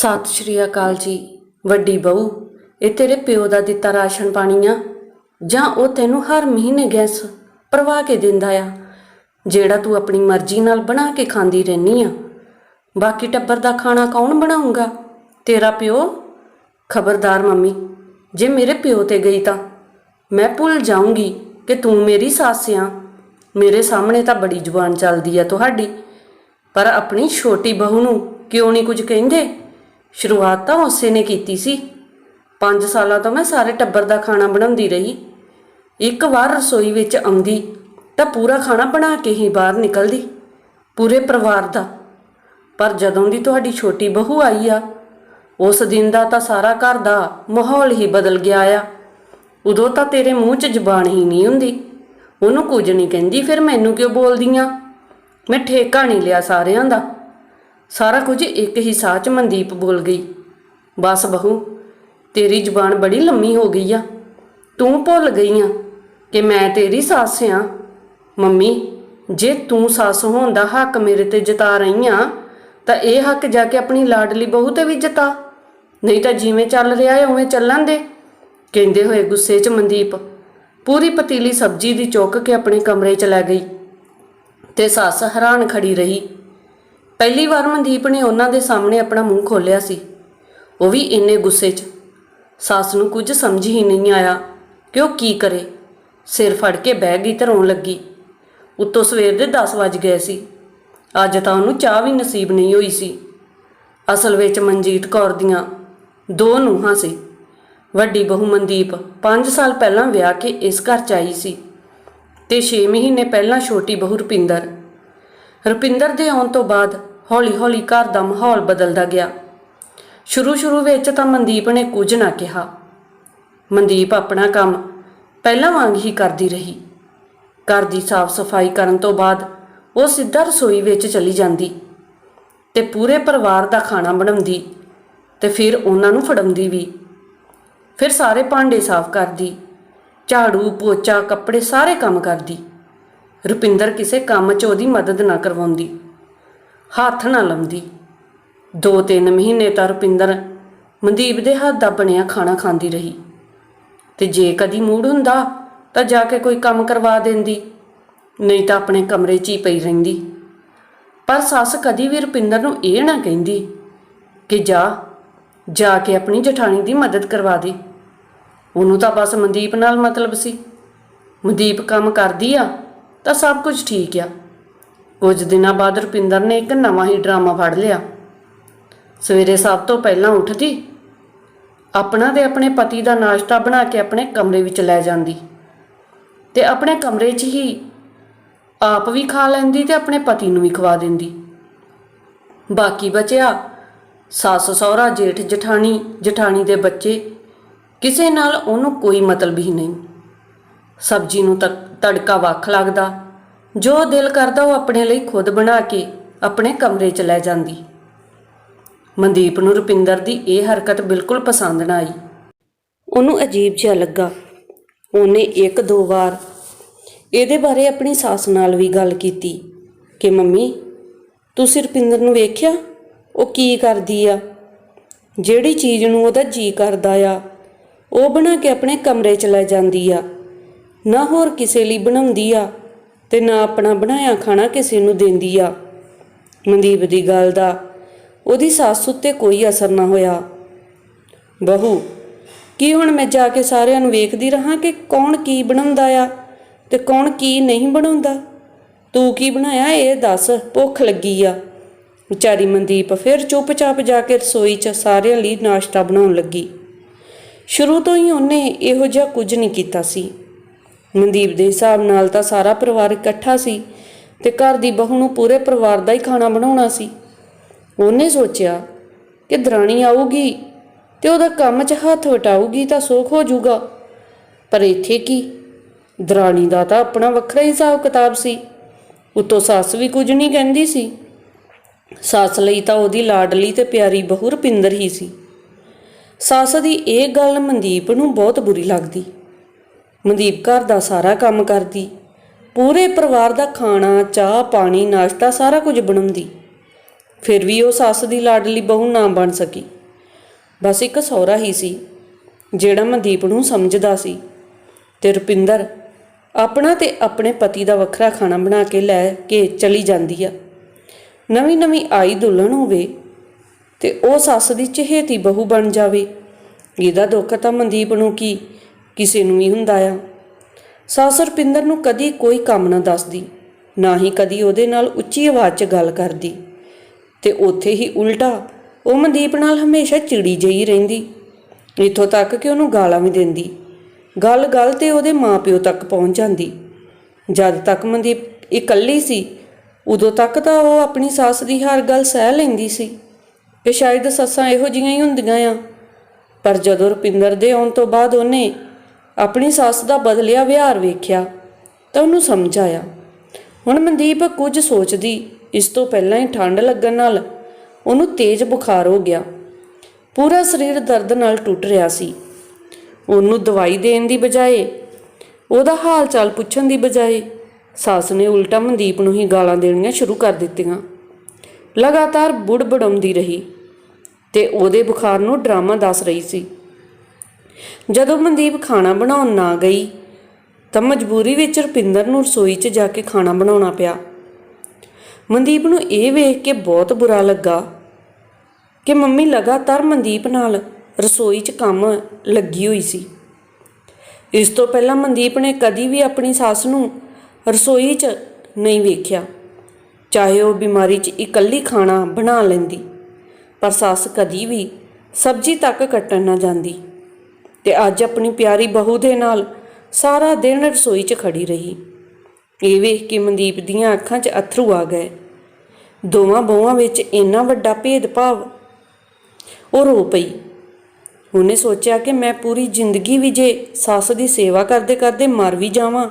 ਸਤਿ ਸ਼੍ਰੀ ਅਕਾਲ ਜੀ, ਵੱਡੀ ਬਹੂ, ਇਹ ਤੇਰੇ ਪਿਓ ਦਾ ਦਿੱਤਾ ਰਾਸ਼ਨ ਪਾਣੀ ਆ? ਜਾਂ ਉਹ ਤੈਨੂੰ ਹਰ ਮਹੀਨੇ ਗੈਸ ਭਰਵਾ ਕੇ ਦਿੰਦਾ ਆ, ਜਿਹੜਾ ਤੂੰ ਆਪਣੀ ਮਰਜ਼ੀ ਨਾਲ ਬਣਾ ਕੇ ਖਾਂਦੀ ਰਹਿਨੀ ਆ? ਬਾਕੀ ਟੱਬਰ ਦਾ ਖਾਣਾ ਕੌਣ ਬਣਾਉਂਗਾ ਤੇਰਾ ਪਿਓ? ਖਬਰਦਾਰ ਮੰਮੀ, ਜੇ ਮੇਰੇ ਪਿਓ ਤੇ ਗਈ ਤਾਂ? ਮੈਂ ਭੁੱਲ ਜਾਊਂਗੀ ਕਿ ਤੂੰ ਮੇਰੀ ਸੱਸ ਆ। ਮੇਰੇ ਸਾਹਮਣੇ ਤਾਂ ਬੜੀ ਜ਼ੁਬਾਨ ਚੱਲਦੀ ਆ ਤੁਹਾਡੀ, ਪਰ ਆਪਣੀ ਛੋਟੀ ਬਹੂ ਨੂੰ ਕਿਉਂ ਨਹੀਂ ਕੁਝ ਕਹਿੰਦੇ? ਸ਼ੁਰੂਆਤ ਤਾਂ ਉਸੇ ਨੇ ਕੀਤੀ ਸੀ। 5 ਸਾਲਾਂ ਤੋਂ ਮੈਂ ਸਾਰੇ ਟੱਬਰ ਦਾ ਖਾਣਾ ਬਣਾਉਂਦੀ ਰਹੀ। ਇੱਕ ਵਾਰ ਰਸੋਈ ਵਿੱਚ ਆਉਂਦੀ ਤਾਂ ਪੂਰਾ ਖਾਣਾ ਬਣਾ ਕੇ ਹੀ ਬਾਹਰ ਨਿਕਲਦੀ, ਪੂਰੇ ਪਰਿਵਾਰ ਦਾ। ਪਰ ਜਦੋਂ ਦੀ ਤੁਹਾਡੀ ਛੋਟੀ ਬਹੂ ਆਈ ਆ, ਉਸ ਦਿਨ ਦਾ ਤਾਂ ਸਾਰਾ ਘਰ ਦਾ ਮਾਹੌਲ ਹੀ ਬਦਲ ਗਿਆ ਆ। ਉਦੋਂ ਤਾਂ ਤੇਰੇ ਮੂੰਹ 'ਚ ਜ਼ਬਾਨ ਹੀ ਨਹੀਂ ਹੁੰਦੀ। ਉਹਨੂੰ ਕੁਝ ਨਹੀਂ ਕਹਿੰਦੀ, ਫਿਰ ਮੈਨੂੰ ਕਿਉਂ ਬੋਲਦੀਆਂ ਮੈਂ ਠੇਕਾ ਨਹੀਂ ਲਿਆ ਸਾਰਿਆਂ ਦਾ। ਸਾਰਾ ਕੁਝ ਇੱਕ ਹੀ ਸਾਹ 'ਚ ਮਨਦੀਪ ਬੋਲ ਗਈ। ਬਸ ਬਹੂ, ਤੇਰੀ ਜ਼ੁਬਾਨ ਬੜੀ ਲੰਮੀ ਹੋ ਗਈ ਆ। ਤੂੰ ਭੁੱਲ ਗਈ ਆ ਕਿ ਮੈਂ ਤੇਰੀ ਸੱਸ ਆ। ਮੰਮੀ, ਜੇ ਤੂੰ ਸੱਸ ਹੋਣ ਦਾ ਹੱਕ ਮੇਰੇ ਤੇ ਜਤਾ ਰਹੀ ਆ, ਤਾਂ ਇਹ ਹੱਕ ਜਾ ਕੇ ਆਪਣੀ ਲਾਡਲੀ ਬਹੂ ਤੇ ਵੀ ਜਤਾ। ਨਹੀਂ ਤਾਂ ਜਿਵੇਂ ਚੱਲ ਰਿਹਾ ਹੈ ਉਵੇਂ ਚੱਲਣ ਦੇ, ਕਹਿੰਦੇ ਹੋਏ ਗੁੱਸੇ 'ਚ ਮਨਦੀਪ ਪੂਰੀ ਪਤੀਲੀ ਸਬਜ਼ੀ ਦੀ ਚੁੱਕ ਕੇ ਆਪਣੇ ਕਮਰੇ 'ਚ ਲੈ ਗਈ ਤੇ ਸੱਸ ਹੈਰਾਨ ਖੜੀ ਰਹੀ। ਪਹਿਲੀ ਵਾਰ ਮਨਦੀਪ ਨੇ ਉਹਨਾਂ ਦੇ ਸਾਹਮਣੇ ਆਪਣਾ ਮੂੰਹ ਖੋਲ੍ਹਿਆ ਸੀ। ਉਹ ਵੀ ਇੰਨੇ ਗੁੱਸੇ 'ਚ। ਸੱਸ ਨੂੰ ਕੁਝ ਸਮਝ ਹੀ ਨਹੀਂ ਆਇਆ ਕਿ ਉਹ ਕੀ ਕਰੇ। ਸਿਰ ਫੜ ਕੇ ਬਹਿ ਗਈ ਤੇ ਰੋਣ ਲੱਗੀ। ਉੱਤੋਂ ਸਵੇਰ ਦੇ 10 ਵੱਜ ਗਏ ਸੀ। ਅੱਜ ਤਾਂ ਉਹਨੂੰ ਚਾਹ ਵੀ ਨਸੀਬ ਨਹੀਂ ਹੋਈ ਸੀ। ਅਸਲ ਵਿੱਚ ਮਨਜੀਤ ਕੌਰ ਦੀਆਂ ਦੋ ਨੂਹਾਂ ਸੀ। ਵੱਡੀ ਬਹੂ ਮਨਦੀਪ 5 ਸਾਲ ਪਹਿਲਾਂ ਵਿਆਹ ਕੇ ਇਸ ਘਰ ਚ ਆਈ ਸੀ ਤੇ 6 ਮਹੀਨੇ ਪਹਿਲਾਂ ਛੋਟੀ ਬਹੂ ਰੁਪਿੰਦਰ। ਰੁਪਿੰਦਰ ਦੇ ਆਉਣ ਤੋਂ ਬਾਅਦ ਹੌਲੀ-ਹੌਲੀ ਘਰ ਦਾ ਮਾਹੌਲ ਬਦਲਦਾ ਗਿਆ। ਸ਼ੁਰੂ-ਸ਼ੁਰੂ ਵਿੱਚ ਤਾਂ ਮਨਦੀਪ ਨੇ ਕੁਝ ਨਾ ਕਿਹਾ। ਮਨਦੀਪ ਆਪਣਾ ਕੰਮ ਪਹਿਲਾਂ ਵਾਂਗ ਹੀ ਕਰਦੀ ਰਹੀ। ਘਰ ਦੀ ਸਾਫ਼ ਸਫ਼ਾਈ ਕਰਨ ਤੋਂ ਬਾਅਦ ਉਹ ਸਿੱਧਾ ਰਸੋਈ ਵਿੱਚ ਚਲੀ ਜਾਂਦੀ ਤੇ ਪੂਰੇ ਪਰਿਵਾਰ ਦਾ ਖਾਣਾ ਬਣਾਉਂਦੀ ਤੇ ਫਿਰ ਉਹਨਾਂ ਨੂੰ ਫੜਾਉਂਦੀ ਵੀ। ਫਿਰ ਸਾਰੇ ਭਾਂਡੇ ਸਾਫ਼ ਕਰਦੀ, ਝਾੜੂ, ਪੋਚਾ, ਕੱਪੜੇ ਸਾਰੇ ਕੰਮ ਕਰਦੀ। ਰੁਪਿੰਦਰ ਕਿਸੇ ਕੰਮ 'ਚ ਉਹਦੀ ਮਦਦ ਨਾ ਕਰਵਾਉਂਦੀ। ਹੱਥ ਨਾ ਲਾਉਂਦੀ ਦੋ ਤਿੰਨ ਮਹੀਨੇ ਤਾਂ ਰੁਪਿੰਦਰ ਮਨਦੀਪ ਦੇ ਹੱਥ ਦਾ ਬਣਿਆ ਖਾਣਾ ਖਾਂਦੀ ਰਹੀ। ਤੇ ਜੇ ਕਦੀ ਮੂਡ ਹੁੰਦਾ ਤਾਂ ਜਾ ਕੇ ਕੋਈ ਕੰਮ ਕਰਵਾ ਦਿੰਦੀ, ਨਹੀਂ ਤਾਂ ਆਪਣੇ ਕਮਰੇ 'ਚ ਹੀ ਪਈ ਰਹਿੰਦੀ। ਪਰ ਸੱਸ ਕਦੀ ਵੀ ਰੁਪਿੰਦਰ ਨੂੰ ਇਹ ਨਾ ਕਹਿੰਦੀ ਕਿ ਜਾ ਜਾ ਕੇ ਆਪਣੀ ਜਠਾਣੀ ਦੀ ਮਦਦ ਕਰਵਾ ਦੇ। ਉਹਨੂੰ ਤਾਂ ਬਸ ਮਨਦੀਪ ਨਾਲ ਮਤਲਬ ਸੀ। ਮਨਦੀਪ ਕੰਮ ਕਰਦੀ ਆ ਤਾਂ ਸਭ ਕੁਝ ਠੀਕ ਆ। ਕੁਝ ਦਿਨਾਂ ਬਾਅਦ ਰੁਪਿੰਦਰ ਨੇ ਇੱਕ ਨਵਾਂ ਹੀ ਡਰਾਮਾ ਫੜ ਲਿਆ। ਸਵੇਰੇ ਸਭ ਤੋਂ ਪਹਿਲਾਂ ਉੱਠਦੀ, ਆਪਣਾ ਤੇ ਆਪਣੇ ਪਤੀ ਦਾ ਨਾਸ਼ਤਾ ਬਣਾ ਕੇ ਆਪਣੇ ਕਮਰੇ ਵਿੱਚ ਲੈ ਜਾਂਦੀ ਤੇ ਆਪਣੇ ਕਮਰੇ 'ਚ ਹੀ ਆਪ ਵੀ ਖਾ ਲੈਂਦੀ ਤੇ ਆਪਣੇ ਪਤੀ ਨੂੰ ਵੀ ਖਵਾ ਦਿੰਦੀ। ਬਾਕੀ ਬਚਿਆ ਸੱਸ ਸਹੁਰਾ, ਜੇਠ, ਜਠਾਣੀ ਜਠਾਣੀ ਦੇ ਬੱਚੇ, ਕਿਸੇ ਨਾਲ ਉਹਨੂੰ ਕੋਈ ਮਤਲਬ ਹੀ ਨਹੀਂ। ਸਬਜ਼ੀ ਨੂੰ ਤਕ ਤੜਕਾ ਵੱਖ ਲੱਗਦਾ ਜੋ ਦਿਲ ਕਰਦਾ ਉਹ ਆਪਣੇ ਲਈ ਖੁਦ ਬਣਾ ਕੇ ਆਪਣੇ ਕਮਰੇ 'ਚ ਲੈ ਜਾਂਦੀ। ਮਨਦੀਪ ਨੂੰ ਰੁਪਿੰਦਰ ਦੀ ਇਹ ਹਰਕਤ ਬਿਲਕੁਲ ਪਸੰਦ ਨਾ ਆਈ। ਉਹਨੂੰ ਅਜੀਬ ਜਿਹਾ ਲੱਗਾ। ਉਹਨੇ ਇੱਕ ਦੋ ਵਾਰ ਇਹਦੇ ਬਾਰੇ ਆਪਣੀ ਸੱਸ ਨਾਲ ਵੀ ਗੱਲ ਕੀਤੀ ਕਿ, ਮੰਮੀ, ਤੁਸੀਂ ਰੁਪਿੰਦਰ ਨੂੰ ਵੇਖਿਆ? ਉਹ ਕੀ ਕਰਦੀ ਆ? ਜਿਹੜੀ ਚੀਜ਼ ਨੂੰ ਉਹਦਾ ਜੀ ਕਰਦਾ ਆ, ਉਹ ਬਣਾ ਕੇ ਆਪਣੇ ਕਮਰੇ 'ਚ ਲੈ ਜਾਂਦੀ ਆ। ਨਾ ਹੋਰ ਕਿਸੇ ਲਈ ਬਣਾਉਂਦੀ ਆ। ਤੇ ਨਾ ਆਪਣਾ ਬਣਾਇਆ ਖਾਣਾ ਕਿਸੇ ਨੂੰ ਦਿੰਦੀ ਆ। ਮਨਦੀਪ ਦੀ ਗੱਲ ਦਾ ਉਹਦੀ ਸੱਸ ਉੱਤੇ ਕੋਈ ਅਸਰ ਨਾ ਹੋਇਆ। ਬਹੂ, ਕੀ ਹੁਣ ਮੈਂ ਜਾ ਕੇ ਸਾਰਿਆਂ ਨੂੰ ਵੇਖਦੀ ਰਹਾ ਕਿ ਕੌਣ ਕੀ ਬਣਾਉਂਦਾ ਆ ਤੇ ਕੌਣ ਕੀ ਨਹੀਂ ਬਣਾਉਂਦਾ? ਤੂੰ ਕੀ ਬਣਾਇਆ ਇਹ ਦੱਸ, ਭੁੱਖ ਲੱਗੀ ਆ। ਵਿਚਾਰੀ ਮਨਦੀਪ ਫਿਰ ਚੁੱਪਚਾਪ ਜਾ ਕੇ ਰਸੋਈ 'ਚ ਸਾਰਿਆਂ ਲਈ ਨਾਸ਼ਤਾ ਬਣਾਉਣ ਲੱਗੀ। ਸ਼ੁਰੂ ਤੋਂ ਹੀ ਉਹਨੇ ਇਹੋ ਜਿਹਾ ਕੁਝ ਨਹੀਂ ਕੀਤਾ ਸੀ। ਮਨਦੀਪ ਦੇ ਹਿਸਾਬ ਨਾਲ ਤਾਂ ਸਾਰਾ ਪਰਿਵਾਰ ਇਕੱਠਾ ਸੀ ਤੇ ਘਰ ਦੀ ਬਹੂ ਨੂੰ ਪੂਰੇ ਪਰਿਵਾਰ ਦਾ ਹੀ ਖਾਣਾ ਬਣਾਉਣਾ ਸੀ। ਉਹਨੇ ਸੋਚਿਆ ਕਿ ਦਰਾਣੀ ਆਊਗੀ ਤੇ ਉਹਦਾ ਕੰਮ 'ਚ ਹੱਥ ਵਟਾਊਗੀ ਤਾਂ ਸੁੱਖ ਹੋ ਜਾਊਗਾ। ਪਰ ਇੱਥੇ ਕੀ? ਦਰਾਣੀ ਦਾ ਤਾਂ ਆਪਣਾ ਵੱਖਰਾ ਹਿਸਾਬ ਕਿਤਾਬ ਸੀ। ਉਤੋਂ ਸੱਸ ਵੀ ਕੁਝ ਨਹੀਂ ਕਹਿੰਦੀ ਸੀ। ਸੱਸ ਲਈ ਤਾਂ ਉਹਦੀ ਲਾਡਲੀ ਤੇ ਪਿਆਰੀ ਬਹੂ ਰੁਪਿੰਦਰ ਹੀ ਸੀ। ਸੱਸ ਦੀ ਇਹ ਗੱਲ ਮਨਦੀਪ ਨੂੰ ਬਹੁਤ ਬੁਰੀ ਲੱਗਦੀ। ਮਨਦੀਪ ਘਰ ਦਾ ਸਾਰਾ ਕੰਮ ਕਰਦੀ। ਪੂਰੇ ਪਰਿਵਾਰ ਦਾ ਖਾਣਾ, ਚਾਹ, ਪਾਣੀ, ਨਾਸ਼ਤਾ ਸਾਰਾ ਕੁਝ ਬਣਾਉਂਦੀ। ਫਿਰ ਵੀ ਉਹ ਸੱਸ ਦੀ ਲਾਡਲੀ ਬਹੂ ਨਾ ਬਣ ਸਕੀ। ਬਸ ਇੱਕ ਸਹੁਰਾ ਹੀ ਸੀ, ਜਿਹੜਾ ਮਨਦੀਪ ਨੂੰ ਸਮਝਦਾ ਸੀ। ਤੇ ਰੁਪਿੰਦਰ ਆਪਣਾ ਤੇ ਆਪਣੇ ਪਤੀ ਦਾ ਵੱਖਰਾ ਖਾਣਾ ਬਣਾ ਕੇ ਲੈ ਕੇ ਚਲੀ ਜਾਂਦੀ ਆ। ਨਵੀਂ ਨਵੀਂ ਆਈ ਦੁਲਹਨ ਹੋਵੇ ਤੇ ਉਹ ਸੱਸ ਦੀ ਚਹੇਤੀ ਬਹੂ ਬਣ ਜਾਵੇ। ਇਹਦਾ ਦੁੱਖ ਤਾਂ ਮਨਦੀਪ ਨੂੰ ਕੀ ਕਿਸੇ ਨੂੰ ਵੀ ਹੁੰਦਾ ਆ। ਸੱਸ ਰੁਪਿੰਦਰ ਨੂੰ ਕਦੀ ਕੋਈ ਕੰਮ ਨਾ ਦੱਸਦੀ, ਨਾ ਹੀ ਕਦੀ ਉਹਦੇ ਨਾਲ ਉੱਚੀ ਆਵਾਜ਼ 'ਚ ਗੱਲ ਕਰਦੀ। ਤੇ ਉੱਥੇ ਹੀ ਉਲਟਾ ਉਹ ਮਨਦੀਪ ਨਾਲ ਹਮੇਸ਼ਾ ਚਿੜੀ ਜਿਹੀ ਰਹਿੰਦੀ। ਇੱਥੋਂ ਤੱਕ ਕਿ ਉਹਨੂੰ ਗਾਲਾਂ ਵੀ ਦਿੰਦੀ। ਗੱਲ ਗੱਲ ਤੇ ਉਹਦੇ ਮਾਪਿਓ ਤੱਕ ਪਹੁੰਚ ਜਾਂਦੀ। ਜਦ ਤੱਕ ਮਨਦੀਪ ਇਕੱਲੀ ਸੀ, ਉਦੋਂ ਤੱਕ ਤਾਂ ਉਹ ਆਪਣੀ ਸੱਸ ਦੀ ਹਰ ਗੱਲ ਸਹਿ ਲੈਂਦੀ ਸੀ। ਕਿ ਸ਼ਾਇਦ ਸੱਸਾਂ ਇਹੋ ਜਿਹੀਆਂ ਹੀ ਹੁੰਦੀਆਂ ਆ। ਪਰ ਜਦੋਂ ਰੁਪਿੰਦਰ ਦੇ ਆਉਣ ਤੋਂ ਬਾਅਦ ਉਹਨੇ ਆਪਣੀ ਸੱਸ ਦਾ ਬਦਲਿਆ ਵਿਹਾਰ ਵੇਖਿਆ ਤਾਂ ਉਹਨੂੰ ਸਮਝ ਆਇਆ। ਹੁਣ ਮਨਦੀਪ ਕੁਝ ਸੋਚਦੀ, ਇਸ ਤੋਂ ਪਹਿਲਾਂ ਹੀ ਠੰਡ ਲੱਗਣ ਨਾਲ ਉਹਨੂੰ ਤੇਜ਼ ਬੁਖਾਰ ਹੋ ਗਿਆ। ਪੂਰਾ ਸਰੀਰ ਦਰਦ ਨਾਲ ਟੁੱਟ ਰਿਹਾ ਸੀ। ਉਹਨੂੰ ਦਵਾਈ ਦੇਣ ਦੀ ਬਜਾਏ, ਉਹਦਾ ਹਾਲ ਚਾਲ ਪੁੱਛਣ ਦੀ ਬਜਾਏ ਸੱਸ ਨੇ ਉਲਟਾ ਮਨਦੀਪ ਨੂੰ ਹੀ ਗਾਲਾਂ ਦੇਣੀਆਂ ਸ਼ੁਰੂ ਕਰ ਦਿੱਤੀਆਂ। ਲਗਾਤਾਰ ਬੁੜਬੜਾਉਂਦੀ ਰਹੀ ਤੇ ਉਹਦੇ ਬੁਖਾਰ ਨੂੰ ਡਰਾਮਾ ਦੱਸ ਰਹੀ ਸੀ। ਜਦੋਂ ਮਨਦੀਪ ਖਾਣਾ ਬਣਾਉਣ ਨਾ ਗਈ, ਤਾਂ ਮਜਬੂਰੀ ਵਿੱਚ ਰੁਪਿੰਦਰ ਨੂੰ ਰਸੋਈ 'ਚ ਜਾ ਕੇ ਖਾਣਾ ਬਣਾਉਣਾ ਪਿਆ। ਮਨਦੀਪ ਨੂੰ ਇਹ ਵੇਖ ਕੇ ਬਹੁਤ ਬੁਰਾ ਲੱਗਾ ਕਿ ਮੰਮੀ ਲਗਾਤਾਰ ਮਨਦੀਪ ਨਾਲ ਰਸੋਈ 'ਚ ਕੰਮ ਲੱਗੀ ਹੋਈ ਸੀ। ਇਸ ਤੋਂ ਪਹਿਲਾਂ ਮਨਦੀਪ ਨੇ ਕਦੀ ਵੀ ਆਪਣੀ ਸੱਸ ਨੂੰ ਰਸੋਈ 'ਚ ਨਹੀਂ ਵੇਖਿਆ, ਚਾਹੇ ਉਹ ਬਿਮਾਰੀ 'ਚ ਇਕੱਲੀ ਖਾਣਾ ਬਣਾ ਲੈਂਦੀ, ਪਰ ਸੱਸ ਕਦੀ ਵੀ ਸਬਜ਼ੀ ਤੱਕ ਕੱਟਣ ਨਾ ਜਾਂਦੀ। ਤੇ ਅੱਜ ਆਪਣੀ ਪਿਆਰੀ ਬਹੂ ਦੇ ਨਾਲ ਸਾਰਾ ਦਿਨ ਰਸੋਈ 'ਚ ਖੜੀ ਰਹੀ। ਇਹ ਵੇਖ ਕੇ ਮਨਦੀਪ ਦੀਆਂ ਅੱਖਾਂ 'ਚ ਅਥਰੂ ਆ ਗਏ। ਦੋਵਾਂ ਬਹੂਆਂ ਵਿੱਚ ਇੰਨਾ ਵੱਡਾ ਭੇਦਭਾਵ, ਉਹ ਰੋ ਪਈ। ਉਹਨੇ ਸੋਚਿਆ ਕਿ ਮੈਂ ਪੂਰੀ ਜ਼ਿੰਦਗੀ ਵੀ ਜੇ ਸੱਸ ਦੀ ਸੇਵਾ ਕਰਦੇ ਕਰਦੇ ਮਰ ਵੀ ਜਾਵਾਂ,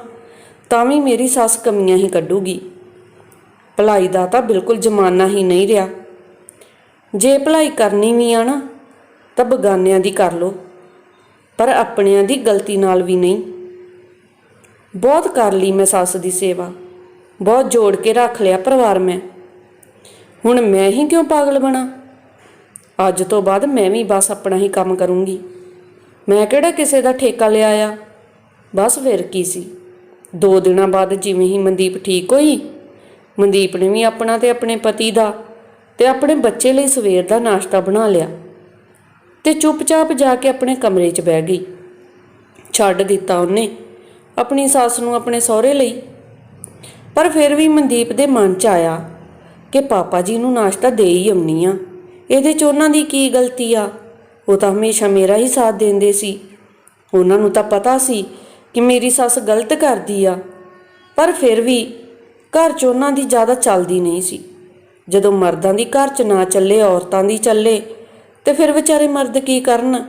ਤਾਂ ਵੀ ਮੇਰੀ ਸੱਸ ਕਮੀਆਂ ਹੀ ਕੱਢੂਗੀ। ਭਲਾਈ ਦਾ ਤਾਂ ਬਿਲਕੁਲ ਜ਼ਮਾਨਾ ਹੀ ਨਹੀਂ ਰਿਹਾ। ਜੇ ਭਲਾਈ ਕਰਨੀ ਵੀ ਆ ਨਾ, ਤਾਂ ਬਗਾਨਿਆਂ ਦੀ ਕਰ ਲੋ ਪਰ ਆਪਣਿਆਂ ਦੀ ਗਲਤੀ ਨਾਲ ਵੀ ਨਹੀਂ। ਬਹੁਤ ਕਰ ਲਈ ਮੈਂ ਸੱਸ ਦੀ ਸੇਵਾ। ਬਹੁਤ ਜੋੜ ਕੇ ਰੱਖ ਲਿਆ ਪਰਿਵਾਰ ਮੈਂ। ਹੁਣ ਮੈਂ ਹੀ ਕਿਉਂ ਪਾਗਲ ਬਣਾ? ਅੱਜ ਤੋਂ ਬਾਅਦ ਮੈਂ ਵੀ ਬਸ ਆਪਣਾ ਹੀ ਕੰਮ ਕਰੂੰਗੀ। ਮੈਂ ਕਿਹੜਾ ਕਿਸੇ ਦਾ ਠੇਕਾ ਲਿਆ ਆ ਬਸ ਫਿਰ ਕੀ ਸੀ? ਦੋ ਦਿਨਾਂ ਬਾਅਦ ਜਿਵੇਂ ਹੀ ਮਨਦੀਪ ਠੀਕ ਹੋਈ, ਮਨਦੀਪ ਨੇ ਵੀ ਆਪਣਾ ਤੇ ਆਪਣੇ ਪਤੀ ਦਾ ਤੇ ਆਪਣੇ ਬੱਚੇ ਲਈ ਸਵੇਰ ਦਾ ਨਾਸ਼ਤਾ ਬਣਾ ਲਿਆ। ਤੇ ਚੁੱਪਚਾਪ ਜਾ ਕੇ ਆਪਣੇ ਕਮਰੇ 'ਚ ਬਹਿ ਗਈ। ਛੱਡ ਦਿੱਤਾ ਉਹਨੇ ਆਪਣੀ ਸੱਸ ਨੂੰ ਆਪਣੇ ਸਹੁਰੇ ਲਈ। ਪਰ ਫਿਰ ਵੀ ਮਨਦੀਪ ਦੇ ਮਨ 'ਚ ਆਇਆ ਕਿ ਪਾਪਾ ਜੀ ਨੂੰ ਨਾਸ਼ਤਾ ਦੇ ਹੀ ਆਉਣੀ ਆ। ਇਹਦੇ 'ਚ ਉਹਨਾਂ ਦੀ ਕੀ ਗਲਤੀ ਆ? ਉਹ ਤਾਂ ਹਮੇਸ਼ਾ ਮੇਰਾ ਹੀ ਸਾਥ ਦਿੰਦੇ ਸੀ। ਉਹਨਾਂ ਨੂੰ ਤਾਂ ਪਤਾ ਸੀ ਕਿ ਮੇਰੀ ਸੱਸ ਗਲਤ ਕਰਦੀ ਆ। ਪਰ ਫਿਰ ਵੀ ਘਰ 'ਚ ਉਹਨਾਂ ਦੀ ਜ਼ਿਆਦਾ ਚੱਲਦੀ ਨਹੀਂ ਸੀ। ਜਦੋਂ ਮਰਦਾਂ ਦੀ ਘਰ 'ਚ ਨਾ ਚੱਲੇ, ਔਰਤਾਂ ਦੀ ਚੱਲੇ ਤੇ ਫਿਰ ਵਿਚਾਰੇ ਮਰਦ ਕੀ ਕਰਨ?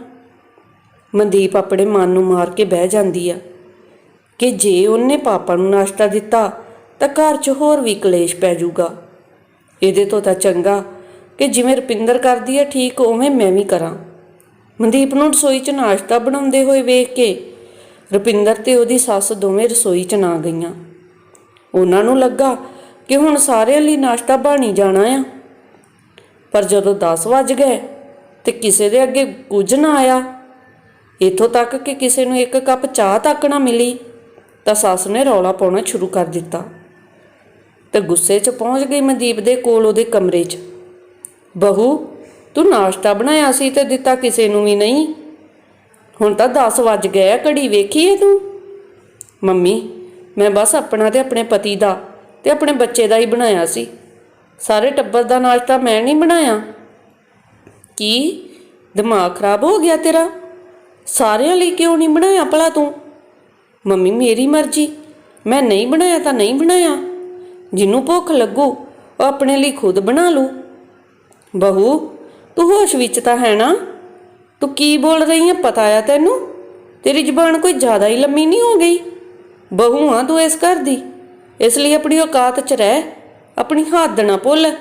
ਮਨਦੀਪ ਆਪਣੇ ਮਨ ਨੂੰ ਮਾਰ ਕੇ ਬਹਿ ਜਾਂਦੀ ਆ ਕਿ ਜੇ ਉਹਨੇ ਪਾਪਾ ਨੂੰ ਨਾਸ਼ਤਾ ਦਿੱਤਾ, ਤਾਂ ਘਰ 'ਚ ਹੋਰ ਵੀ ਕਲੇਸ਼ ਪੈ ਜਾਊਗਾ। ਇਹਦੇ ਤੋਂ ਤਾਂ ਚੰਗਾ ਕਿ ਜਿਵੇਂ ਰੁਪਿੰਦਰ ਕਰਦੀ ਹੈ ਠੀਕ ਉਵੇਂ ਮੈਂ ਵੀ ਕਰਾਂ। ਮਨਦੀਪ ਨੂੰ ਰਸੋਈ 'ਚ ਨਾਸ਼ਤਾ ਬਣਾਉਂਦੇ ਹੋਏ ਵੇਖ ਕੇ ਰੁਪਿੰਦਰ ਤੇ ਉਹਦੀ ਸੱਸ ਦੋਵੇਂ ਰਸੋਈ 'ਚ ਨਾ ਗਈਆਂ। ਉਹਨਾਂ ਨੂੰ ਲੱਗਾ ਕਿ ਹੁਣ ਸਾਰਿਆਂ ਲਈ ਨਾਸ਼ਤਾ ਬਣੀ ਜਾਣਾ ਆ। ਪਰ ਜਦੋਂ 10 ਵੱਜ ਗਏ ਤੇ ਕਿਸੇ ਦੇ ਅੱਗੇ ਕੁਝ ਨਾ ਆਇਆ। ਇੱਥੋਂ ਤੱਕ ਕਿ ਕਿਸੇ ਨੂੰ ਇੱਕ ਕੱਪ ਚਾਹ ਤੱਕ ਨਾ ਮਿਲੀ, ਤਾਂ ਸੱਸ ਨੇ ਰੌਲਾ ਪਾਉਣਾ ਸ਼ੁਰੂ ਕਰ ਦਿੱਤਾ। ਤੇ ਗੁੱਸੇ 'ਚ ਪਹੁੰਚ ਗਈ ਮਨਦੀਪ ਦੇ ਕੋਲ ਉਹਦੇ ਕਮਰੇ 'ਚ। ਬਹੂ, ਤੂੰ ਨਾਸ਼ਤਾ ਬਣਾਇਆ ਸੀ ਤੇ ਦਿੱਤਾ ਕਿਸੇ ਨੂੰ ਵੀ ਨਹੀਂ? ਹੁਣ ਤਾਂ 10 ਵੱਜ ਗਏ ਆ, ਘੜੀ ਵੇਖੀ ਏ ਤੂੰ? ਮੰਮੀ, ਮੈਂ ਬਸ ਆਪਣਾ ਤੇ ਆਪਣੇ ਪਤੀ ਦਾ ਤੇ ਆਪਣੇ ਬੱਚੇ ਦਾ ਹੀ ਬਣਾਇਆ ਸੀ। ਸਾਰੇ ਟੱਬਰ ਦਾ ਨਾਸ਼ਤਾ ਮੈਂ ਨਹੀਂ ਬਣਾਇਆ। ਕੀ ਦਿਮਾਗ ਖਰਾਬ ਹੋ ਗਿਆ ਤੇਰਾ? ਸਾਰਿਆਂ ਲਈ ਕਿਉਂ ਨਹੀਂ ਬਣਾਇਆ ਭਲਾ ਤੂੰ? ਮੰਮੀ, ਮੇਰੀ ਮਰਜ਼ੀ। ਮੈਂ ਨਹੀਂ ਬਣਾਇਆ ਤਾਂ ਨਹੀਂ ਬਣਾਇਆ। ਜਿਹਨੂੰ ਭੁੱਖ ਲੱਗੂ, ਉਹ ਆਪਣੇ ਲਈ ਖੁਦ ਬਣਾ ਲੂ। ਬਹੂ, ਤੂੰ ਹੋਸ਼ ਵਿੱਚ ਤਾਂ ਹੈ ਨਾ? ਤੂੰ ਕੀ ਬੋਲ ਰਹੀ ਹੈ ਪਤਾ ਆ ਤੈਨੂੰ? ਤੇਰੀ ਜ਼ੁਬਾਨ ਕੋਈ ਜ਼ਿਆਦਾ ਹੀ ਲੰਮੀ ਨਹੀਂ ਹੋ ਗਈ। ਬਹੂ ਆ ਤੂੰ ਇਸ ਘਰ ਦੀ। ਇਸ ਲਈ ਆਪਣੀ ਔਕਾਤ 'ਚ ਰਹਿ। ਆਪਣੀ ਹੱਦ ਨਾ ਭੁੱਲ।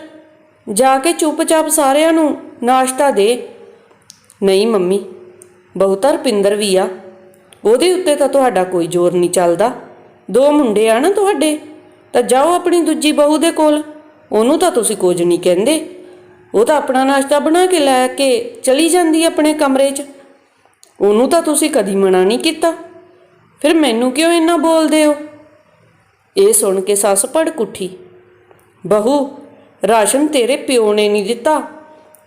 ਜਾ ਕੇ ਚੁੱਪਚਾਪ ਸਾਰਿਆਂ ਨੂੰ ਨਾਸ਼ਤਾ ਦੇ। ਨਹੀਂ ਮੰਮੀ, ਬਹੁਤਾ ਰਪਿੰਦਰ ਵੀ ਆ। ਉਹਦੇ ਉੱਤੇ ਤਾਂ ਤੁਹਾਡਾ ਕੋਈ ਜ਼ੋਰ ਨਹੀਂ ਚੱਲਦਾ। ਦੋ ਮੁੰਡੇ ਆ ਨਾ ਤੁਹਾਡੇ, ਤਾਂ ਜਾਓ ਆਪਣੀ ਦੂਜੀ ਬਹੂ ਦੇ ਕੋਲ। ਉਹਨੂੰ ਤਾਂ ਤੁਸੀਂ ਕੁਝ ਨਹੀਂ ਕਹਿੰਦੇ। ਉਹ ਤਾਂ ਆਪਣਾ ਨਾਸ਼ਤਾ ਬਣਾ ਕੇ ਲੈ ਕੇ ਚਲੀ ਜਾਂਦੀ ਆਪਣੇ ਕਮਰੇ 'ਚ। ਉਹਨੂੰ ਤਾਂ ਤੁਸੀਂ ਕਦੀ ਮਨਾ ਨਹੀਂ ਕੀਤਾ। ਫਿਰ ਮੈਨੂੰ ਕਿਉਂ ਇੰਨਾ ਬੋਲਦੇ ਹੋ? ਇਹ ਸੁਣ ਕੇ ਸੱਸ ਭੜਕ ਉੱਠੀ। ਬਹੂ, ਰਾਸ਼ਨ ਤੇਰੇ ਪਿਓ ਨੇ ਨਹੀਂ ਦਿੱਤਾ।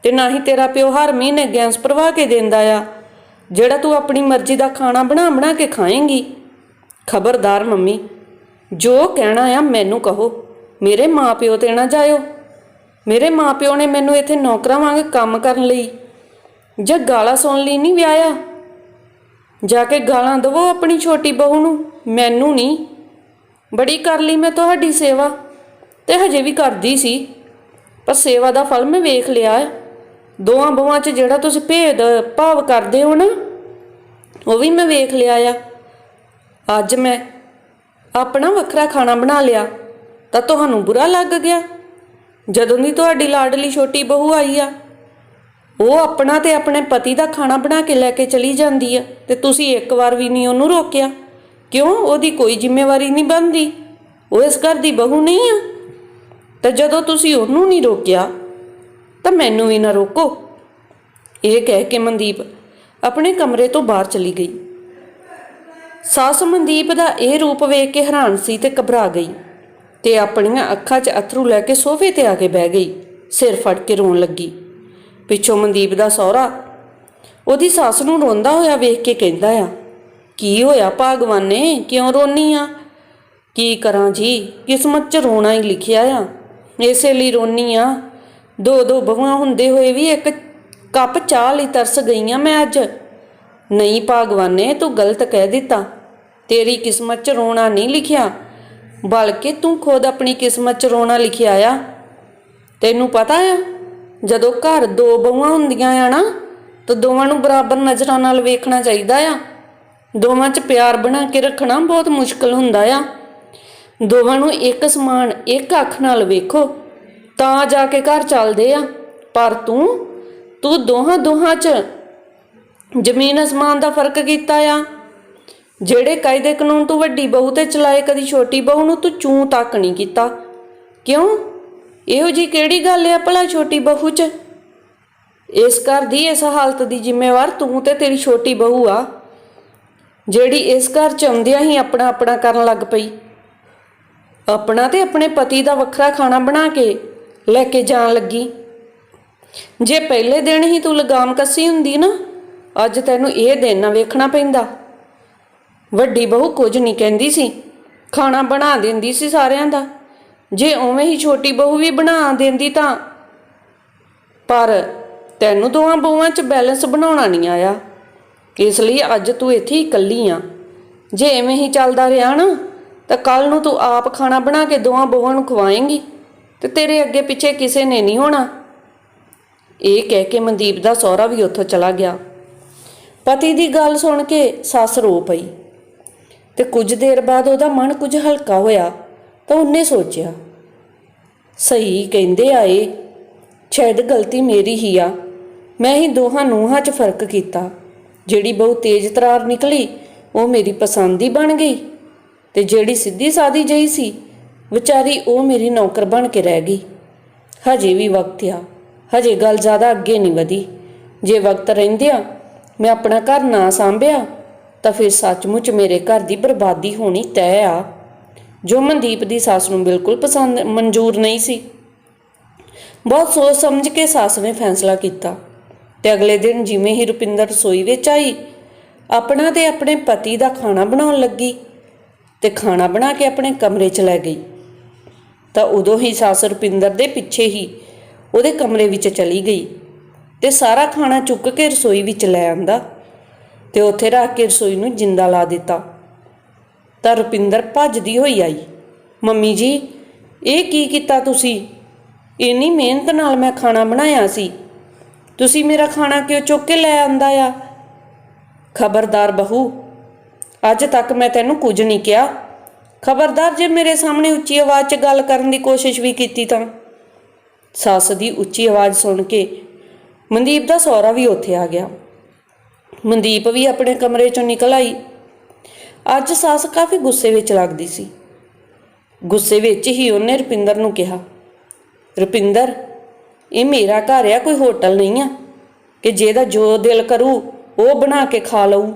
ਤੇ ਨਾ ਹੀ ਤੇਰਾ ਪਿਓ ਹਰ ਮਹੀਨੇ ਗੈਸ ਭਰਵਾ ਕੇ ਦਿੰਦਾ ਆ। ਜਿਹੜਾ ਤੂੰ ਆਪਣੀ ਮਰਜ਼ੀ ਦਾ ਖਾਣਾ ਬਣਾ ਬਣਾ ਕੇ ਖਾਏਂਗੀ। ਖਬਰਦਾਰ ਮੰਮੀ, ਜੋ ਕਹਿਣਾ ਆ ਮੈਨੂੰ ਕਹੋ। ਮੇਰੇ ਮਾਪਿਓ ਤੇ ਨਾ ਜਾਇਓ। ਮੇਰੇ ਮਾਪਿਓ ਨੇ ਮੈਨੂੰ ਇੱਥੇ ਨੌਕਰਾਂ ਵਾਂਗ ਕੰਮ ਕਰਨ ਲਈ ਜਾਂ ਗਾਲਾਂ ਸੁਣ ਲਈ ਨਹੀਂ ਵਿਆਹਿਆ? ਜਾ ਕੇ ਗਾਲਾਂ ਦਵੋ ਆਪਣੀ ਛੋਟੀ ਬਹੂ ਨੂੰ, ਮੈਨੂੰ ਨਹੀਂ। ਬੜੀ ਕਰ ਲਈ ਮੈਂ ਤੁਹਾਡੀ ਸੇਵਾ, ਤੇ ਹਜੇ ਵੀ ਕਰਦੀ ਸੀ। ਪਰ ਸੇਵਾ ਦਾ ਫਲ ਮੈਂ ਵੇਖ ਲਿਆ ਹੈ ਦੋਵਾਂ ਬਹੂਆਂ 'ਚ ਜਿਹੜਾ ਤੁਸੀਂ ਭੇਦ, ਭਾਵ ਕਰਦੇ ਹੋ ਨਾ, ਉਹ ਵੀ ਮੈਂ ਵੇਖ ਲਿਆ ਆ। ਅੱਜ ਮੈਂ ਆਪਣਾ ਵੱਖਰਾ ਖਾਣਾ ਬਣਾ ਲਿਆ, ਤਾਂ ਤੁਹਾਨੂੰ ਬੁਰਾ ਲੱਗ ਗਿਆ। ਜਦੋਂ ਦੀ ਤੁਹਾਡੀ ਲਾਡਲੀ ਛੋਟੀ ਬਹੂ ਆਈ ਆ, ਉਹ ਆਪਣਾ ਤੇ ਆਪਣੇ ਪਤੀ ਦਾ ਖਾਣਾ ਬਣਾ ਕੇ ਲੈ ਕੇ ਚਲੀ ਜਾਂਦੀ ਆ, ਤੇ ਤੁਸੀਂ ਇੱਕ ਵਾਰ ਵੀ ਨਹੀਂ ਉਹਨੂੰ ਰੋਕਿਆ। ਕਿਉਂ? ਉਹਦੀ ਕੋਈ ਜ਼ਿੰਮੇਵਾਰੀ ਨਹੀਂ ਬਣਦੀ। ਉਹ ਇਸ ਘਰ ਦੀ ਬਹੂ ਨਹੀਂ ਆ। ਤੇ ਜਦੋਂ ਤੁਸੀਂ ਉਹਨੂੰ ਨਹੀਂ ਰੋਕਿਆ ਤਾਂ ਮੈਨੂੰ ਵੀ ਨਾ ਰੋਕੋ। ਇਹ ਕਹਿ ਕੇ ਮਨਦੀਪ ਆਪਣੇ ਕਮਰੇ ਤੋਂ ਬਾਹਰ ਚਲੀ ਗਈ। ਸੱਸ ਮਨਦੀਪ ਦਾ ਇਹ ਰੂਪ ਵੇਖ ਕੇ ਹੈਰਾਨ ਸੀ ਤੇ ਘਬਰਾ ਗਈ ਤੇ ਆਪਣੀਆਂ ਅੱਖਾਂ 'ਚ ਅਥਰੂ ਲੈ ਕੇ ਸੋਫੇ ਤੇ ਆ ਕੇ ਬਹਿ ਗਈ। ਸਿਰ ਫੜ ਕੇ ਰੋਣ ਲੱਗੀ। ਪਿੱਛੋਂ ਮਨਦੀਪ ਦਾ ਸਹੁਰਾ ਉਹਦੀ ਸੱਸ ਨੂੰ ਰੋਂਦਾ ਹੋਇਆ ਵੇਖ ਕੇ ਕਹਿੰਦਾ ਆ, ਕੀ ਹੋਇਆ ਭਗਵਾਨੇ ਕਿਉਂ ਰੋਨੀ ਆ? ਕੀ ਕਰਾਂ ਜੀ? ਕਿਸਮਤ ਚ ਰੋਣਾ ਹੀ ਲਿਖਿਆ ਆ। ਇਸੇ ਲਈ ਰੋਨੀ ਆ। ਦੋ ਦੋ ਬਹੂਆਂ ਹੁੰਦੇ ਹੋਏ ਵੀ ਇੱਕ ਕੱਪ ਚਾਹ ਲਈ ਤਰਸ ਗਈਆਂ ਮੈਂ ਅੱਜ। ਨਹੀਂ ਭਾਗਵਾਨੇ, ਤੂੰ ਗਲਤ ਕਹਿ ਦਿੱਤਾ। ਤੇਰੀ ਕਿਸਮਤ 'ਚ ਰੋਣਾ ਨਹੀਂ ਲਿਖਿਆ, ਬਲਕਿ ਤੂੰ ਖੁਦ ਆਪਣੀ ਕਿਸਮਤ 'ਚ ਰੋਣਾ ਲਿਖਿਆ ਆ ਤੈਨੂੰ ਪਤਾ ਆ, ਜਦੋਂ ਘਰ ਦੋ ਬਹੂਆਂ ਹੁੰਦੀਆਂ ਆ ਨਾ, ਤਾਂ ਦੋਵਾਂ ਨੂੰ ਬਰਾਬਰ ਨਜ਼ਰਾਂ ਨਾਲ ਵੇਖਣਾ ਚਾਹੀਦਾ ਆ। ਦੋਵਾਂ 'ਚ ਪਿਆਰ ਬਣਾ ਕੇ ਰੱਖਣਾ ਬਹੁਤ ਮੁਸ਼ਕਲ ਹੁੰਦਾ ਆ। ਦੋਵਾਂ ਨੂੰ ਇੱਕ ਸਮਾਨ, ਇੱਕ ਅੱਖ ਨਾਲ ਵੇਖੋ। ਤਾਂ ਜਾ ਕੇ ਘਰ ਚੱਲਦੇ ਆ। ਪਰ ਤੂੰ ਤੂੰ ਦੋਹਾਂ ਦੋਹਾਂ 'ਚ ਜ਼ਮੀਨ ਅਸਮਾਨ ਦਾ ਫ਼ਰਕ ਕੀਤਾ ਆ। ਜਿਹੜੇ ਕਾਇਦੇ ਕਾਨੂੰਨ ਤੂੰ ਵੱਡੀ ਬਹੂ ਤੇ ਚਲਾਏ ਕਦੀ ਛੋਟੀ ਬਹੂ ਨੂੰ ਤੂੰ ਚੂੰ ਤੱਕ ਨਹੀਂ ਕੀਤਾ। ਕਿਉਂ? ਇਹੋ ਜੀ ਕਿਹੜੀ ਗੱਲ ਆ ਭਲਾ ਛੋਟੀ ਬਹੂ 'ਚ? ਇਸ ਘਰ ਦੀ ਇਸ ਹਾਲਤ ਦੀ ਜ਼ਿੰਮੇਵਾਰ ਤੂੰ ਤੇ ਤੇਰੀ ਛੋਟੀ ਬਹੂ ਆ। ਜਿਹੜੀ ਇਸ ਘਰ ਚ ਆਉਂਦਿਆਂ ਹੀ ਆਪਣਾ ਆਪਣਾ ਕਰਨ ਲੱਗ ਪਈ। ਆਪਣਾ ਤੇ ਆਪਣੇ ਪਤੀ ਦਾ ਵੱਖਰਾ ਖਾਣਾ ਬਣਾ ਕੇ ਲੈ ਕੇ ਜਾਣ ਲੱਗੀ। ਜੇ ਪਹਿਲੇ ਦਿਨ ਹੀ ਤੂੰ ਲਗਾਮ ਕੱਸੀ ਹੁੰਦੀ ਨਾ, ਅੱਜ ਤੈਨੂੰ ਇਹ ਦਿਨ ਨਾ ਵੇਖਣਾ ਪੈਂਦਾ। ਵੱਡੀ ਬਹੂ ਕੁਝ ਨਹੀਂ ਕਹਿੰਦੀ ਸੀ। ਖਾਣਾ ਬਣਾ ਦਿੰਦੀ ਸੀ ਸਾਰਿਆਂ ਦਾ। ਜੇ ਉਵੇਂ ਹੀ ਛੋਟੀ ਬਹੂ ਵੀ ਬਣਾ ਦਿੰਦੀ ਤਾਂ, ਪਰ ਤੈਨੂੰ ਦੋਵਾਂ ਬਹੂਆਂ 'ਚ ਬੈਲੈਂਸ ਬਣਾਉਣਾ ਨਹੀਂ ਆਇਆ। ਇਸ ਲਈ ਅੱਜ ਤੂੰ ਇੱਥੇ ਇਕੱਲੀ ਆ। ਜੇ ਐਵੇਂ ਹੀ ਚੱਲਦਾ ਰਿਹਾ ਨਾ, ਤਾਂ ਕੱਲ ਨੂੰ ਤੂੰ ਆਪ ਖਾਣਾ ਬਣਾ ਕੇ ਦੋਵਾਂ ਬਹੂਆਂ ਨੂੰ ਖਵਾਏਂਗੀ। ਤੇ ਤੇਰੇ ਅੱਗੇ ਪਿੱਛੇ ਕਿਸੇ ਨੇ ਨਹੀਂ ਹੋਣਾ। ਇਹ ਕਹਿ ਕੇ ਮਨਦੀਪ ਦਾ ਸਹੁਰਾ ਵੀ ਉੱਥੋਂ ਚਲਾ ਗਿਆ। ਪਤੀ ਦੀ ਗੱਲ ਸੁਣ ਕੇ ਸੱਸ ਰੋ ਪਈ ਤੇ ਕੁਝ ਦੇਰ ਬਾਅਦ ਉਹਦਾ ਮਨ ਕੁਝ ਹਲਕਾ ਹੋਇਆ ਤਾਂ ਉਹਨੇ ਸੋਚਿਆ, ਸਹੀ ਕਹਿੰਦੇ ਆਏ, ਸ਼ਾਇਦ ਗਲਤੀ ਮੇਰੀ ਹੀ ਆ। ਮੈਂ ਹੀ ਦੋਹਾਂ ਨੂੰਹਾਂ 'ਚ ਫ਼ਰਕ ਕੀਤਾ। ਜਿਹੜੀ ਬਹੁ ਤੇਜ਼ ਤਰਾਰ ਨਿਕਲੀ, ਉਹ ਮੇਰੀ ਪਸੰਦ ਹੀ ਬਣ ਗਈ ਤੇ ਜਿਹੜੀ ਸਿੱਧੀ ਸਾਦੀ ਜਈ ਸੀ ਵਿਚਾਰੀ ਉਹ ਮੇਰੀ ਨੌਕਰ ਬਣ ਕੇ ਰਹਿ ਗਈ। ਹਜੇ ਵੀ ਵਕਤ ਆ। ਹਜੇ ਗੱਲ ਜ਼ਿਆਦਾ ਅੱਗੇ ਨਹੀਂ ਵਧੀ। ਜੇ ਵਕਤ ਰਹਿੰਦਿਆਂ ਮੈਂ ਆਪਣਾ ਘਰ ਨਾ ਸੰਭਿਆ, ਤਾਂ ਫਿਰ ਸੱਚਮੁੱਚ ਮੇਰੇ ਘਰ ਦੀ ਬਰਬਾਦੀ ਹੋਣੀ ਤੈਅ ਆ। ਜੋ ਮਨਦੀਪ ਦੀ ਸੱਸ ਨੂੰ ਬਿਲਕੁਲ ਪਸੰਦ, ਮਨਜ਼ੂਰ ਨਹੀਂ ਸੀ। ਬਹੁਤ ਸੋਚ ਸਮਝ ਕੇ ਸੱਸ ਨੇ ਫੈਸਲਾ ਕੀਤਾ। ਤੇ ਅਗਲੇ ਦਿਨ ਜਿਵੇਂ ਹੀ ਰੁਪਿੰਦਰ ਰਸੋਈ ਵਿੱਚ ਆਈ, ਆਪਣਾ ਤੇ ਆਪਣੇ ਪਤੀ ਦਾ ਖਾਣਾ ਬਣਾਉਣ ਲੱਗੀ ਤੇ ਖਾਣਾ ਬਣਾ ਕੇ ਆਪਣੇ ਕਮਰੇ 'ਚ ਲੈ ਗਈ। ਤਾਂ ਉਦੋਂ ਹੀ ਸੱਸ ਰੁਪਿੰਦਰ ਦੇ ਪਿੱਛੇ ਹੀ ਉਹਦੇ ਕਮਰੇ ਵਿੱਚ ਚਲੀ ਗਈ ਤੇ ਸਾਰਾ ਖਾਣਾ ਚੁੱਕ ਕੇ ਰਸੋਈ ਵਿੱਚ ਲੈ ਆਂਦਾ ਤੇ ਉੱਥੇ ਰੱਖ ਕੇ ਰਸੋਈ ਨੂੰ ਜਿੰਦਾ ਲਾ ਦਿੱਤਾ। ਤਾਂ ਰੁਪਿੰਦਰ ਭੱਜਦੀ ਹੋਈ ਆਈ, ਮੰਮੀ ਜੀ, ਇਹ ਕੀ ਕੀਤਾ ਤੁਸੀਂ? ਇੰਨੀ ਮਿਹਨਤ ਨਾਲ ਮੈਂ ਖਾਣਾ ਬਣਾਇਆ ਸੀ। ਤੁਸੀਂ ਮੇਰਾ ਖਾਣਾ ਕਿਉਂ ਚੁੱਕ ਕੇ ਲੈ ਆਂਦਾ ਆ? ਖਬਰਦਾਰ ਬਹੂ, ਅੱਜ ਤੱਕ ਮੈਂ ਤੈਨੂੰ ਕੁਝ ਨਹੀਂ ਕਿਹਾ। ਖਬਰਦਾਰ, ਜੇ ਮੇਰੇ ਸਾਹਮਣੇ ਉੱਚੀ ਆਵਾਜ਼ 'ਚ ਗੱਲ ਕਰਨ ਦੀ ਕੋਸ਼ਿਸ਼ ਵੀ ਕੀਤੀ ਤਾਂ? ਸੱਸ ਦੀ ਉੱਚੀ ਆਵਾਜ਼ ਸੁਣ ਕੇ ਮਨਦੀਪ ਦਾ ਸਹੁਰਾ ਵੀ ਉੱਥੇ ਆ ਗਿਆ। ਮਨਦੀਪ ਵੀ ਆਪਣੇ ਕਮਰੇ 'ਚੋਂ ਨਿਕਲ ਆਈ। ਅੱਜ ਸੱਸ ਕਾਫੀ ਗੁੱਸੇ ਵਿੱਚ ਲੱਗਦੀ ਸੀ। ਗੁੱਸੇ ਵਿੱਚ ਹੀ ਉਹਨੇ ਰੁਪਿੰਦਰ ਨੂੰ ਕਿਹਾ, ਰੁਪਿੰਦਰ, ਇਹ ਮੇਰਾ ਘਰ ਆ, ਕੋਈ ਹੋਟਲ ਨਹੀਂ ਆ। ਕਿ ਜਿਹਦਾ ਜੋ ਦਿਲ ਕਰੂ, ਉਹ ਬਣਾ ਕੇ ਖਾ ਲਊ।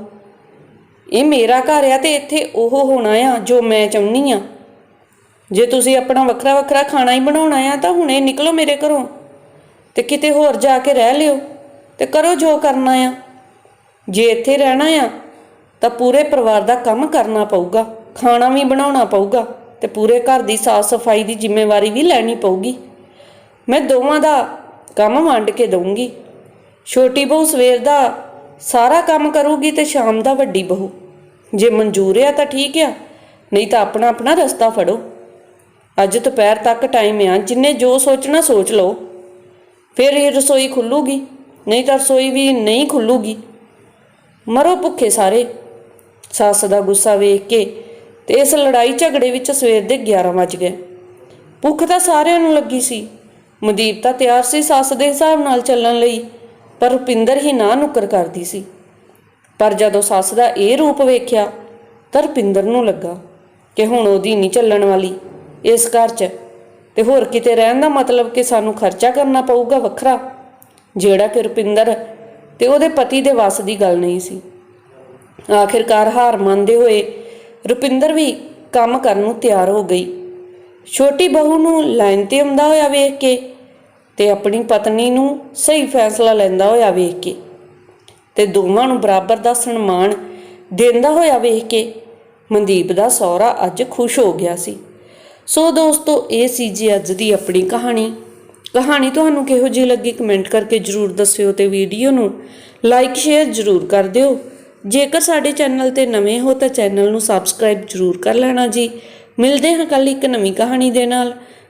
ਇਹ ਮੇਰਾ ਘਰ ਆ ਤੇ ਇੱਥੇ ਉਹ ਹੋਣਾ ਆ ਜੋ ਮੈਂ ਚਾਹੁੰਨੀ ਆ। ਜੇ ਤੁਸੀਂ ਆਪਣਾ ਵੱਖਰਾ ਵੱਖਰਾ ਖਾਣਾ ਹੀ ਬਣਾਉਣਾ ਆ ਤਾਂ ਹੁਣੇ ਨਿਕਲੋ ਮੇਰੇ ਘਰੋਂ ਤੇ ਕਿਤੇ ਹੋਰ ਜਾ ਕੇ ਰਹਿ ਲਿਓ ਤੇ ਕਰੋ ਜੋ ਕਰਨਾ ਆ। ਜੇ ਇੱਥੇ ਰਹਿਣਾ ਆ ਤਾਂ ਪੂਰੇ ਪਰਿਵਾਰ ਦਾ ਕੰਮ ਕਰਨਾ ਪਊਗਾ, ਖਾਣਾ ਵੀ ਬਣਾਉਣਾ ਪਊਗਾ ਤੇ ਪੂਰੇ ਘਰ ਦੀ ਸਾਫ਼ ਸਫ਼ਾਈ ਦੀ ਜ਼ਿੰਮੇਵਾਰੀ ਵੀ ਲੈਣੀ ਪਊਗੀ। ਮੈਂ ਦੋਵਾਂ ਦਾ ਕੰਮ ਵੰਡ ਕੇ ਦਊਂਗੀ। ਛੋਟੀ ਬਹੂ ਸਵੇਰ ਦਾ ਸਾਰਾ ਕੰਮ ਕਰੂਗੀ ਤੇ ਸ਼ਾਮ ਦਾ ਵੱਡੀ ਬਹੂ। ਜੇ ਮਨਜ਼ੂਰ ਆ ਤਾਂ ਠੀਕ ਆ, ਨਹੀਂ ਤਾਂ ਆਪਣਾ ਆਪਣਾ ਰਸਤਾ ਫੜੋ। ਅੱਜ ਦੁਪਹਿਰ ਤੱਕ ਟਾਈਮ ਆ, ਜਿੰਨੇ ਜੋ ਸੋਚਣਾ ਸੋਚ ਲਓ। ਫਿਰ ਇਹ ਰਸੋਈ ਖੁੱਲੂਗੀ, ਨਹੀਂ ਤਾਂ ਰਸੋਈ ਵੀ ਨਹੀਂ ਖੁੱਲੂਗੀ। ਮਰੋ ਭੁੱਖੇ ਸਾਰੇ। ਸੱਸ ਦਾ ਗੁੱਸਾ ਵੇਖ ਕੇ ਤੇ ਇਸ ਲੜਾਈ ਝਗੜੇ ਵਿੱਚ ਸਵੇਰ ਦੇ 11 ਵਜ ਗਏ। ਭੁੱਖ ਤਾਂ ਸਾਰਿਆਂ ਨੂੰ ਲੱਗੀ ਸੀ। ਮਨਦੀਪ ਤਾਂ ਤਿਆਰ ਸੀ ਸੱਸ ਦੇ ਹਿਸਾਬ ਨਾਲ ਚੱਲਣ ਲਈ। ਪਰ ਰੁਪਿੰਦਰ ਹੀ ਨਾ ਨੁੱਕਰ ਕਰਦੀ ਸੀ। ਪਰ ਜਦੋਂ ਸੱਸ ਦਾ ਇਹ ਰੂਪ ਵੇਖਿਆ ਤਾਂ ਰੁਪਿੰਦਰ ਨੂੰ ਲੱਗਾ ਕਿ ਹੁਣ ਉਹਦੀ ਨਹੀਂ ਚੱਲਣ ਵਾਲੀ ਇਸ ਘਰ 'ਚ। ਤੇ ਹੋਰ ਕਿਤੇ ਰਹਿਣ ਦਾ ਮਤਲਬ ਕਿ ਸਾਨੂੰ ਖਰਚਾ ਕਰਨਾ ਪਊਗਾ ਵੱਖਰਾ, ਜਿਹੜਾ ਕਿ ਰੁਪਿੰਦਰ ਤੇ ਉਹਦੇ ਪਤੀ ਦੇ ਵੱਸ ਦੀ ਗੱਲ ਨਹੀਂ ਸੀ। ਆਖਿਰਕਾਰ ਹਾਰ ਮੰਨਦੇ ਹੋਏ ਰੁਪਿੰਦਰ ਵੀ ਕੰਮ ਕਰਨ ਨੂੰ ਤਿਆਰ ਹੋ ਗਈ। ਛੋਟੀ ਬਹੂ ਨੂੰ ਲਾਈਨ ਤੇ ਆਉਂਦਾ ਹੋਇਆ ਵੇਖ ਕੇ ਤੇ ਆਪਣੀ ਪਤਨੀ ਨੂੰ ਸਹੀ ਫੈਸਲਾ ਲੈਂਦਾ ਹੋਇਆ ਵੇਖ ਕੇ। ਤੇ ਦੋਵਾਂ ਨੂੰ ਬਰਾਬਰ ਦਾ ਸਨਮਾਨ ਦਿੰਦਾ ਹੋਇਆ ਵੇਖ ਕੇ ਮਨਦੀਪ ਦਾ ਸਹੁਰਾ ਅੱਜ ਖੁਸ਼ ਹੋ ਗਿਆ ਸੀ। ਸੋ ਦੋਸਤੋ, ਇਹ ਸੀ ਜੀ ਅੱਜ ਦੀ ਆਪਣੀ ਕਹਾਣੀ। ਕਹਾਣੀ ਤੁਹਾਨੂੰ ਕਿਹੋ ਜਿਹੀ ਲੱਗੀ ਕਮੈਂਟ ਕਰਕੇ ਜਰੂਰ ਦੱਸਿਓ ਤੇ ਵੀਡੀਓ ਨੂੰ ਲਾਈਕ, ਸ਼ੇਅਰ ਜਰੂਰ ਕਰ ਦਿਓ। ਜੇਕਰ ਸਾਡੇ ਚੈਨਲ ਤੇ ਨਵੇਂ ਹੋ ਤਾਂ ਚੈਨਲ ਨੂੰ ਸਬਸਕ੍ਰਾਈਬ ਜਰੂਰ ਕਰ ਲੈਣਾ ਜੀ। ਮਿਲਦੇ ਹਾਂ ਕੱਲ ਇੱਕ ਨਵੀਂ ਕਹਾਣੀ ਦੇ ਨਾਲ।